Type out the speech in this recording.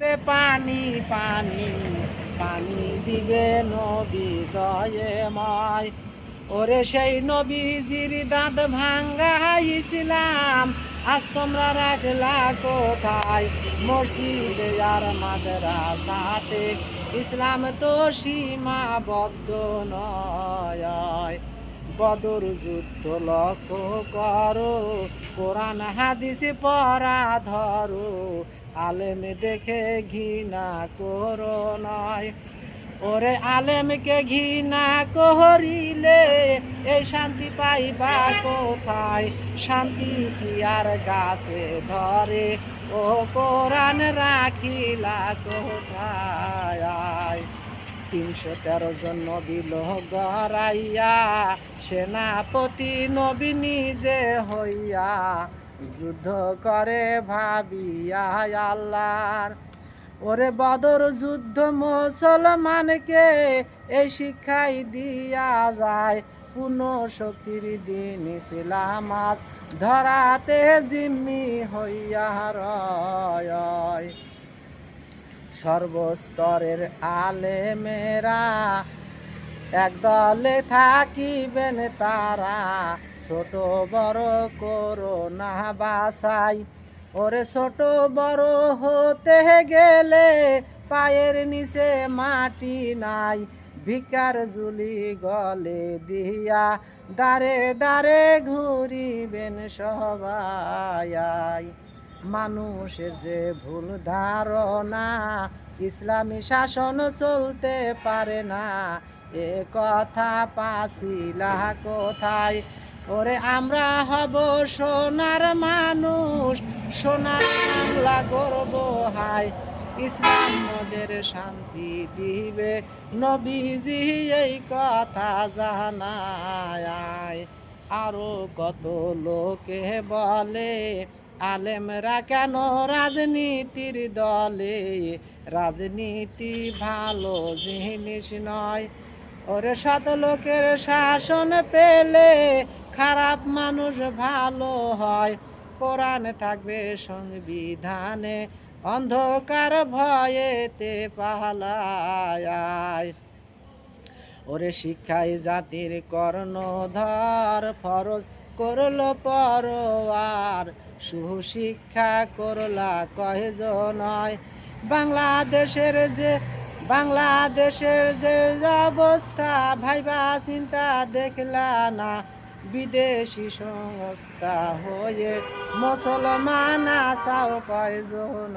পানি পানি পানি দিবে নবী দয়ে মায়। ওরে সেই নবীজির দাঁত ভাঙ্গা ইসলাম, আজ তোমরা রাখলা কোথায়? মসজিদে আর মাদ্রাসাতে ইসলাম তো সীমাবদ্ধ নয়। বদর যুদ্ধ লক্ষ্য করো, কোরআন হাদিস পড়া ধরো। আলেম দেখে ঘৃণা করো নয় ওরে আলেমকে ঘৃণা করিলে এই শান্তি পাইবা কোথায়? শান্তি কি আর গাছে ধরে? ও কোরআন রাখিলা কোথায়? তিনশো তেরো জন নবী গড়াইয়া, সেনাপতি নবী নিজে হইয়া যুদ্ধ করে ভাবিয়া আল্লাহর। ওরে বদর যুদ্ধ মুসলমানকে এই শিক্ষাই দিয়া যায়। পূর্ণ শক্তির দিন ইসলাম আজ ধরাতে জিম্মি হইয়া রয়। সর্বস্তরের আলেমেরা একদলে থাকিবেন তারা। ছোট বড় করোনা বাসাই ওরে ছোট বড় হতে গেলে পায়ের নিচে মাটি নাই। ভিকার জুলি গলে দিয়া দারে দারে ঘুরিবেন সবাই। মানুষের যে ভুল ধারণা, ইসলামী শাসন চলতে পারে না। এ কথা পাছিলা কোথায়? ওরে আমরা হব সোনার মানুষ, সোনার বাংলা গর্ব হাই ইসলাম মোদের শান্তি দিবে, নবীজি এই কথা জানায়। আরও কত লোকে বলে, আলেমরা কেন রাজনীতির দলে? রাজনীতি ভালো জিনিস নয়। ওরে সত লোকের শাসন পেলে খারাপ মানুষ ভালো হয়, কোরআন থাকবে সংবিধানে, অন্ধকার ভয়েতে পালায়। ওরে শিক্ষাই জাতির কর্ণধর, ফরজ করল পরোয়ার সুশিক্ষা করলা কয়জ নয় বাংলাদেশের যে বাংলাদেশের যে অবস্থা, ভাইবা চিন্তা দেখলা না। বিদেশি সংস্থা হয়ে মুসলমান আসাও কয়জন